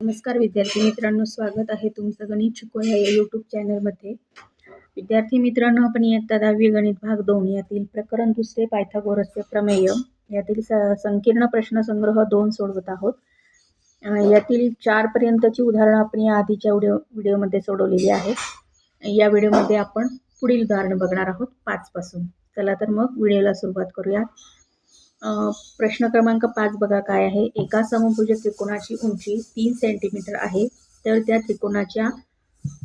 नमस्कार विद्यार्थी मित्रांनो स्वागत आहे तुमचं गणित शिकवूया या यूट्यूब चॅनलमध्ये विद्यार्थी मित्रांनो आपण इयत्ता दहावी गणित भाग दोन यातील प्रकरण दुसरे पायथागोरसचे प्रमेय यातील स संकीर्ण प्रश्नसंग्रह दोन सोडवत आहोत. यातील चारपर्यंतची उदाहरणं आपण या आधीच्या व्हिडिओ व्हिडिओमध्ये सोडवलेली आहेत. या व्हिडिओमध्ये आपण पुढील उदाहरण बघणार आहोत पाचपासून. चला तर मग व्हिडिओला सुरुवात करूया प्रश्न क्रमांक पाच बघा काय आहे. एका समभुज त्रिकोणाची उंची तीन सेंटीमीटर आहे तर त्या त्रिकोणाच्या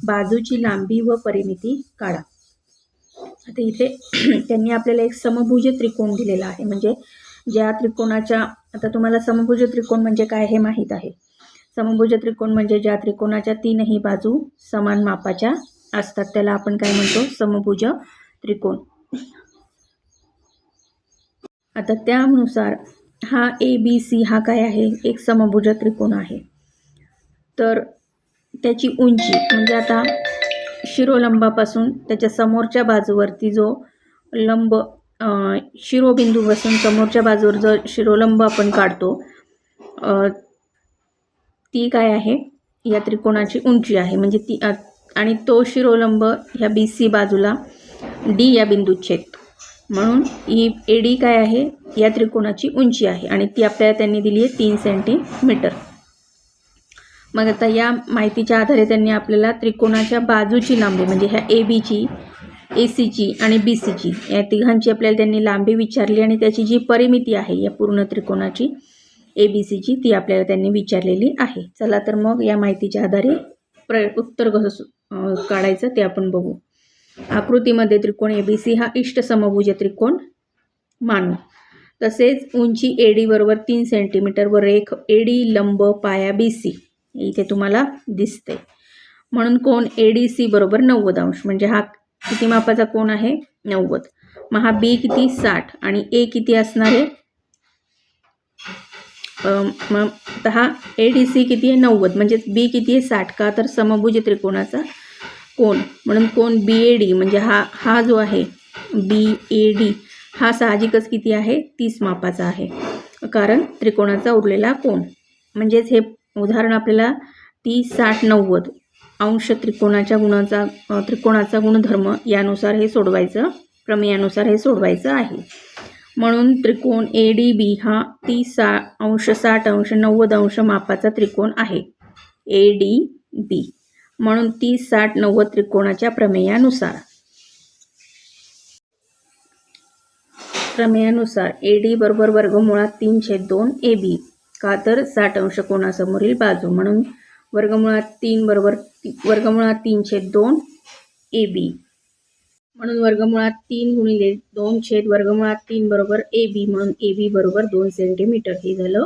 बाजूची लांबी व परिमिती काढा. आता इथे त्यांनी आपल्याला एक समभुज त्रिकोण दिलेला आहे. म्हणजे ज्या त्रिकोणाच्या आता तुम्हाला समभुज त्रिकोण म्हणजे काय हे माहीत आहे. समभुज त्रिकोण म्हणजे ज्या त्रिकोणाच्या तीनही बाजू समान मापाच्या असतात. त्याला आपण काय म्हणतो? समभुज त्रिकोण. आता त्यानुसार हा ए बी सी हा काय आहे? एक समभुज त्रिकोण आहे. तर त्याची उंची म्हणजे आता शिरोलंबापासून त्याच्या समोरच्या बाजूवरती जो लंब शिरोबिंदूपासून समोरच्या बाजूवर जो शिरोलंब आपण काढतो ती काय आहे? या त्रिकोणाची उंची आहे. म्हणजे ती आणि तो शिरोलंब ह्या बी सी बाजूला डी या बिंदूत छेदतो. म्हणून ही ए डी काय आहे? या त्रिकोणाची उंची आहे आणि ती आपल्याला त्यांनी दिली आहे तीन सेंटीमीटर मग आता या माहितीच्या आधारे त्यांनी आपल्याला त्रिकोणाच्या बाजूची लांबी म्हणजे ह्या ए बीची ए सीची आणि बी सीची या तिघांची आपल्याला त्यांनी लांबी विचारली आणि त्याची जी परिमिती आहे या पूर्ण त्रिकोणाची ए बी सीची ती आपल्याला त्यांनी विचारलेली आहे. चला तर मग या माहितीच्या आधारे प्र उत्तर कसं काढायचं ते आपण बघू. आकृतीमध्ये त्रिकोण ए बी सी हा इष्ट समभुज त्रिकोण मानू. तसेच उंची ए डी बरोबर तीन सेंटीमीटर व रेख ए डी लंब पाया बी सी इथे तुम्हाला दिसते. म्हणून कोण ए डी सी बरोबर नव्वद अंश. म्हणजे हा किती मापाचा कोण आहे? नव्वद. मग हा बी किती? साठ. आणि ए किती असणार आहे? मग हा ए डी सी किती आहे? नव्वद. म्हणजे बी किती आहे? साठ. का तर समभुज त्रिकोणाचा कोण? म्हणून कोण? बी ए डी म्हणजे हा हा जो आहे बी ए डी हा साहजिकच किती आहे? तीस मापाचा आहे. कारण त्रिकोणाचा उरलेला कोण म्हणजेच हे उदाहरण आपल्याला तीस साठ नव्वद अंश त्रिकोणाच्या गुणाचा त्रिकोणाचा गुणधर्म यानुसार हे सोडवायचं प्रमेयानुसार हे सोडवायचं आहे. म्हणून त्रिकोण ए डी बी हा तीस सा अंश साठ अंश नव्वद अंश मापाचा त्रिकोण आहे. ए डी बी म्हणून तीस साठ नव्वद त्रिकोणाच्या प्रमेयानुसार. प्रमेयानुसार ए डी बरोबर वर्गमुळात तीन छेद दोन ए बी का तर साठ अंश कोणासमोरील बाजू. म्हणून वर्गमुळात तीन बरोबर ती- वर्गमुळात तीन छेद दोन ए बी म्हणून वर्गमुळात तीन गुणिले दोन छेद वर्गमुळात तीन बरोबर ए बी म्हणून ए बी बरोबर दोन सेंटीमीटर हे झालं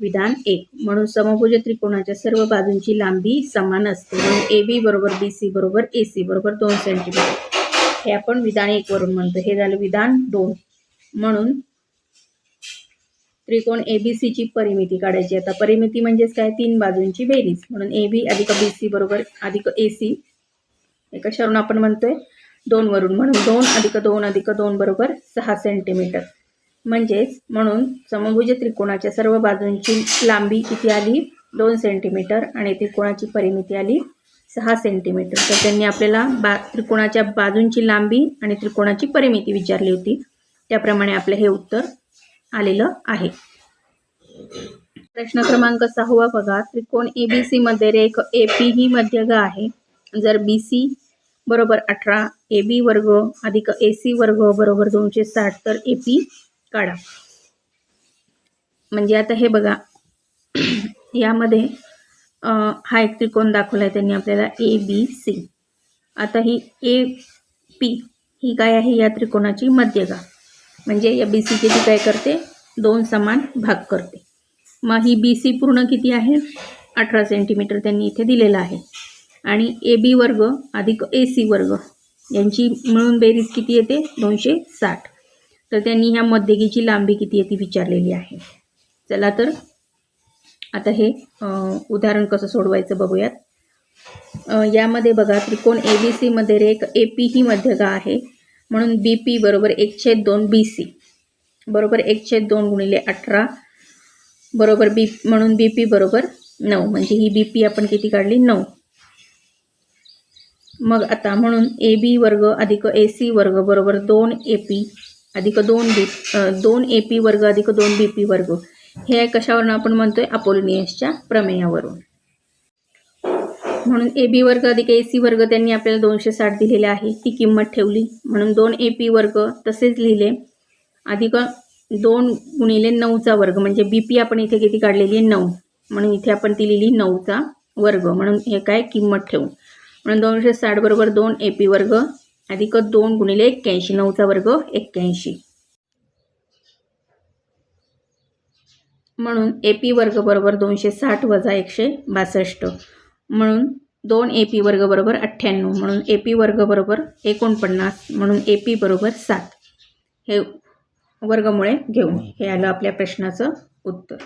विधान एक. म्हणून समभुज त्रिकोणाच्या सर्व बाजूंची लांबी समान असते. म्हणून ए बी बरोबर बी सी बरोबर ए सी बरोबर दोन सेंटीमीटर हे आपण विधान एक वरून म्हणतो. हे झालं विधान दोन. म्हणून त्रिकोण ए बी सीची परिमिती काढायची. आता परिमिती म्हणजेच काय? तीन बाजूंची बेरीज. म्हणून ए बी अधिक बी सी बरोबर अधिक ए सी. हे कशावरून आपण म्हणतोय दोन वरून. म्हणून दोन अधिक दोन अधिक दोन बरोबर सहा सेंटीमीटर म्हणजेच म्हणून समभुज त्रिकोणाच्या सर्व बाजूंची लांबी किती आली? दोन सेंटीमीटर आणि त्रिकोणाची परिमिती आली? सहा सेंटीमीटर तर त्यांनी आपल्याला बा त्रिकोणाच्या बाजूंची लांबी आणि त्रिकोणाची परिमिती विचारली होती. त्याप्रमाणे आपलं हे उत्तर आलेलं आहे. प्रश्न क्रमांक सहावा बघा. त्रिकोण ए बी सी मध्ये रेख ए पी ही मध्यग आहे. जर बी सी बरोबर अठरा ए बी वर्ग अधिक ए सी वर्ग बरोबर दोनशे साठ तर ए पी काढा. म्हणजे आता हे बघा. यामध्ये हा एक त्रिकोण दाखवला आहे त्यांनी आपल्याला ए बी सी आता ही ए पी ही काय आहे? या त्रिकोणाची मध्यगा. म्हणजे या बी सीचे ती काय करते? दोन समान भाग करते. मग ही बी सी पूर्ण किती आहे? अठरा सेंटीमीटर त्यांनी इथे दिलेलं आहे. आणि ए बी वर्ग अधिक ए सी वर्ग यांची मिळून बेरीज किती येते? दोनशे साठ. तर त्यांनी ह्या मध्यगीची लांबी किती आहे ती विचारलेली आहे. चला तर आता हे उदाहरण कसं सोडवायचं बघूयात. यामध्ये बघा त्रिकोण ए बी सीमध्ये रेख ए पी ही मध्यगा आहे. म्हणून बी पी बरोबर एक छेद दोन बी सी बरोबर एक छेद दोन गुणिले अठरा. बरोबर बी म्हणून बी पी बरोबर नऊ. म्हणजे ही बी पी आपण किती काढली? नऊ. मग आता म्हणून ए बी वर्ग अधिक ए सी वर्ग बरोबर दोन ए पी अधिक दोन बी दोन ए पी वर्ग अधिक दोन बी पी वर्ग. हे कशावरून आपण म्हणतोय? अपोलोनियसच्या प्रमेयावरून. म्हणून ए बी वर्ग अधिक ए सी वर्ग त्यांनी आपल्याला दोनशे साठ दिलेले आहे. ती किंमत ठेवली. म्हणून दोन ए पी वर्ग तसेच लिहिले. अधिक दोन गुणिले नऊचा वर्ग म्हणजे बी पी आपण इथे किती काढलेली आहे? नऊ. म्हणून इथे आपण ती लिहिली नऊचा वर्ग. म्हणून हे काय? किंमत ठेवू म्हणून दोनशे साठ बरोबर दोन ए पी वर्ग अधिक दोन गुणिले एक्क्याऐंशी नऊचा वर्ग एक्क्याऐंशी. म्हणून ए पी वर्ग बरोबर दोनशे साठ वजा एकशे बासष्ट. म्हणून दोन ए पी वर्ग बरोबर अठ्ठ्याण्णव म्हणून ए पी वर्ग बरोबर एकोणपन्नास म्हणून ए पी बरोबर सात. हे वर्गमुळे घेऊ. हे आलं आपल्या प्रश्नाचं उत्तर.